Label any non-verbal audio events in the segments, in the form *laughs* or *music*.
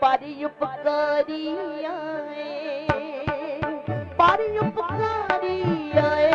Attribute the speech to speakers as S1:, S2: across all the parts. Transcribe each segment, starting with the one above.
S1: ਪਰਿ ਉਪਕਾਰੀ ਆਏ ਪਰਿ ਉਪਕਾਰੀ ਆਏ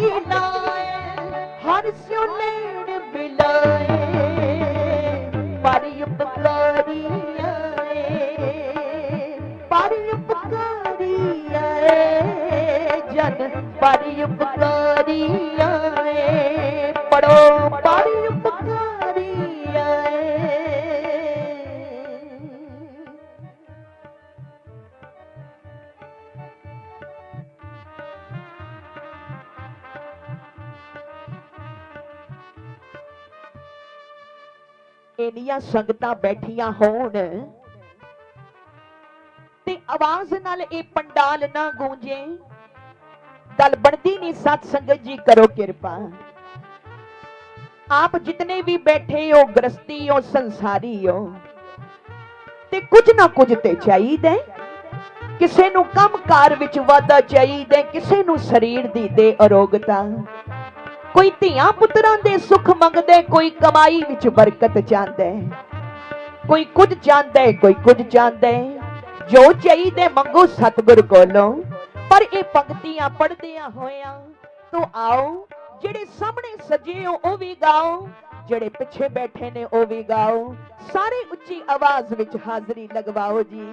S1: ਭਗਤੀ ਲਾਏ ਹਰ ਸਿਉ ਲੈਣ ਬਿਲਾਏ ਪਰਿ ਉਪਕਾਰੀ ਆਏ ਪਰਿ ਉਪਕਾਰੀ ਆਏ ਜਨ ਪਰ ਉਪਕਾਰੀ ਆਏ ਪੜੋ ਪਰਿ ਇੰਨੀਆਂ ਸੰਗਤਾਂ ਬੈਠੀਆਂ ਹੋਣ। ਤੇ ਆਵਾਜ਼ ਨਾਲ ਇਹ ਪੰਡਾਲ ਨਾ ਗੂੰਜੇ। ਗੱਲ ਬਣਦੀ ਨਹੀਂ, ਸਤ ਸੰਗਤ ਜੀ ਕਰੋ ਕਿਰਪਾ। ਆਪ ਜਿਤਨੇ ਵੀ ਬੈਠੇ ਹੋ, ਗ੍ਰਸਤੀ ਹੋ, ਸੰਸਾਰੀ ਹੋ, ਤੇ ਕੁਝ ਨਾ ਕੁਝ ਤੇ ਚਾਹੀਦਾ ਕਿਸੇ ਨੂੰ ਕੰਮਕਾਰ ਵਿੱਚ ਵਾਧਾ ਚਾਹੀਦਾ ਕਿਸੇ ਨੂੰ ਸਰੀਰ ਦੀ ਦੇ ਅਰੋਗਤਾ। ਕੋਈ ਧੀਆਂ ਪੁੱਤਰਾਂ ਦੇ ਸੁੱਖ ਮੰਗਦੇ, ਕੋਈ ਕਮਾਈ ਵਿੱਚ ਬਰਕਤ ਚਾਹੁੰਦਾ। ਕੋਈ ਕੁਝ ਚਾਹੁੰਦਾ, ਕੋਈ ਕੁਝ ਚਾਹੁੰਦਾ। ਜੋ ਚਾਹੀਦਾ ਮੰਗੋ ਸਤਿਗੁਰ ਕੋਲੋਂ। ਪਰ ਇਹ ਪੰਕਤੀਆਂ ਪੜ੍ਹਦਿਆਂ ਹੋਇਆਂ ਤੋ ਆਓ, ਜਿਹੜੇ ਸਾਹਮਣੇ ਸਜੇ ਹੋ, ਉਹ ਵੀ ਗਾਓ। ਜਿਹੜੇ ਪਿੱਛੇ ਬੈਠੇ ਨੇ, ਉਹ ਵੀ ਗਾਓ। ਸਾਰੇ ਉੱਚੀ ਆਵਾਜ਼ ਵਿੱਚ ਹਾਜ਼ਰੀ ਲਗਵਾਓ ਜੀ।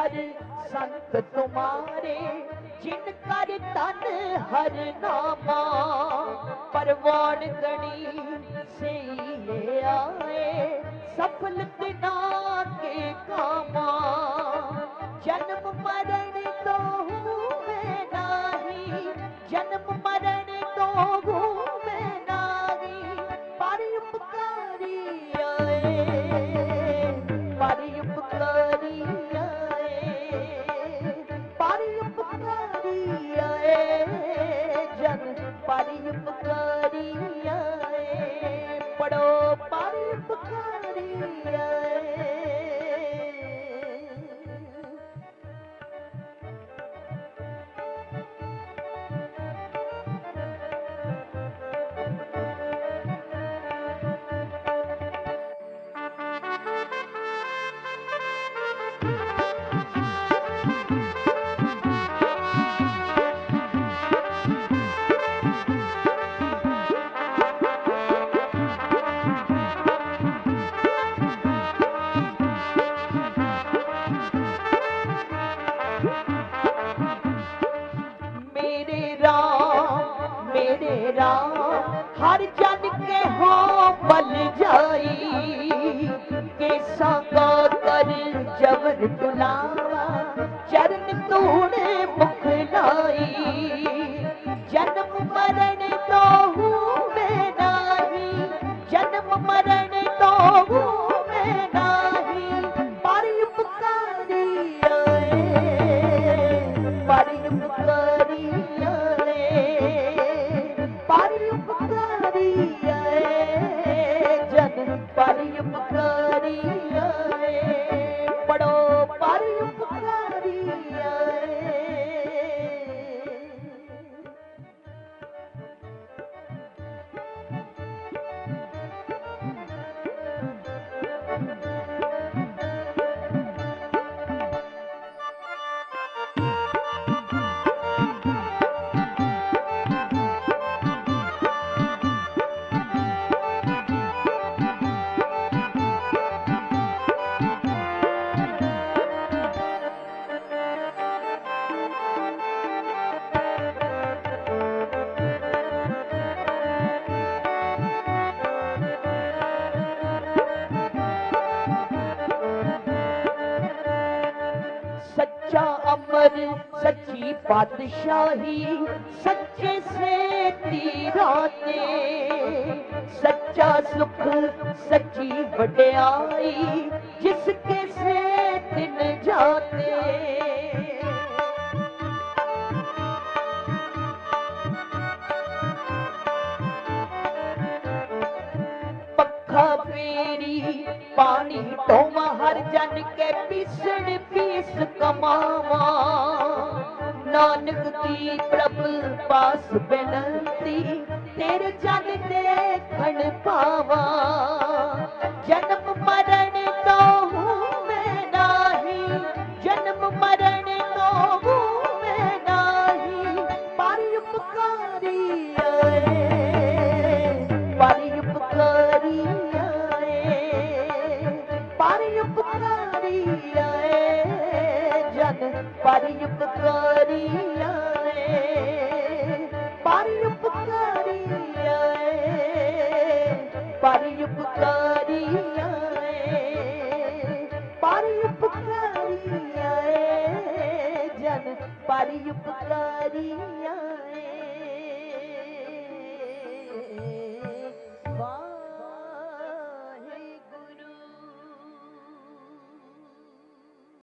S1: ਹਰ ਸੰਤ ਤੁਮਾਰੇ, ਜਿਨ ਕਰ ਤਨ ਹਰ ਨਾਮਾ, ਪਰਵਾਨ ਗਣੀ ਸਈ ਆਏ, ਸਫਲ ਤਿਨਾ ਕੇ ਕਾਮਾ। ਜਨਮ ਮਰਨ ਤੋਂ ਹੋਵੇ ਨਾਹੀ, ਜਨਮ ਮਰਨ ਪਰ *laughs* ਉਪਕਾਰੀ ਮੇਰੇ ਰਾਮ ਮੇਰੇ ਰਾਮ, ਹਰ ਜਨ ਕੇ ਹੋ ਬਲ ਜਾਈ, ਕੈਸਾ ਕਾ ਕਰ ਜਬਰ ਤੁਲਾ ਸੱਚੀ ਪਾਤਸ਼ਾਹੀ ਸੱਚੇ ਸੇ ਤੀਰਾਤੇ ਸੱਚਾ ਸੁਖ ਸੱਚੀ ਵਡਿਆਈ ਜਿਸ ਪਾਣੀ ਟੋਮਾ ਹਰ ਜਨ ਕੇ ਪੀਸਣ ਪੀਸ ਕਮਾਵਾ। ਨਾਨਕ ਕੀ ਪ੍ਰਭ ਪਾਸ ਬੇਨੰਤੀ, ਤੇਰੇ ਜਨ ਦੇਖਣ ਪਾਵਾ। ਜਨਮ ਪਰ ਉਪਕਾਰੀ ਆਏ। ਪਰ ਉਪਕਾਰੀ ਆਏ ਪਰ ਉਪਕਾਰੀ ਆਏ। ਪਰ ਉਪਕਾਰੀ ਆਏ ਜਨ ਪਰ ਉਪਕਾਰੀ ਆਏ।